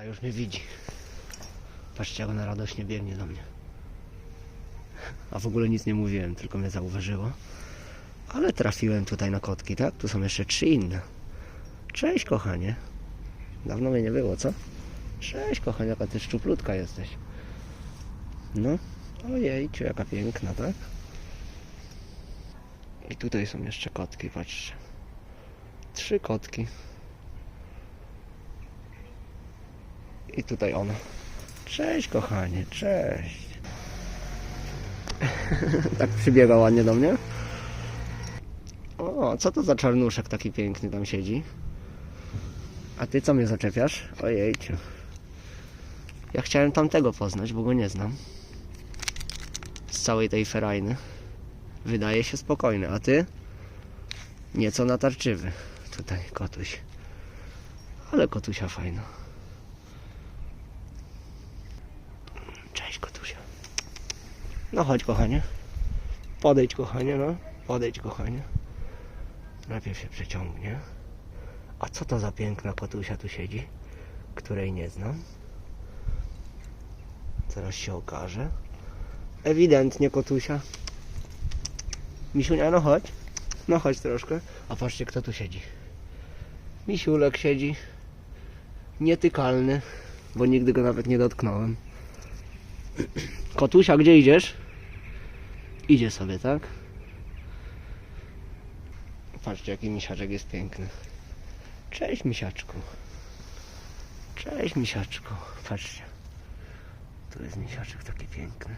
A już mnie widzi. Patrzcie, jak ona radośnie biegnie do mnie. A w ogóle nic nie mówiłem, tylko mnie zauważyło. Ale trafiłem tutaj na kotki, tak? Tu są jeszcze trzy inne. Cześć, kochanie. Dawno mnie nie było, co? Cześć, kochanie, jaka ty szczuplutka jesteś. No, ojejciu, jaka piękna, tak? I tutaj są jeszcze kotki, patrzcie. Trzy kotki. I tutaj ona. Cześć, kochanie, cześć. tak przybiega ładnie do mnie. O, co to za czarnuszek taki piękny tam siedzi? A ty co mnie zaczepiasz? Ojejciu. Ja chciałem tamtego poznać, bo go nie znam. Z całej tej ferajny. Wydaje się spokojny, a ty? Nieco natarczywy. Tutaj kotuś. Ale kotusia fajna. Cześć kotusia. No chodź kochanie. Podejdź kochanie, no. Podejdź kochanie. Najpierw się przeciągnie. A co to za piękna kotusia tu siedzi? Której nie znam. Zaraz się okaże. Ewidentnie kotusia. Misiunia, no chodź. No chodź troszkę. A patrzcie, kto tu siedzi. Misiulek siedzi. Nietykalny, bo nigdy go nawet nie dotknąłem. Kotusia, gdzie idziesz? Idzie sobie, tak? Patrzcie, jaki misiaczek jest piękny. Cześć, misiaczku. Cześć, misiaczku. Patrzcie. Tu jest misiaczek taki piękny.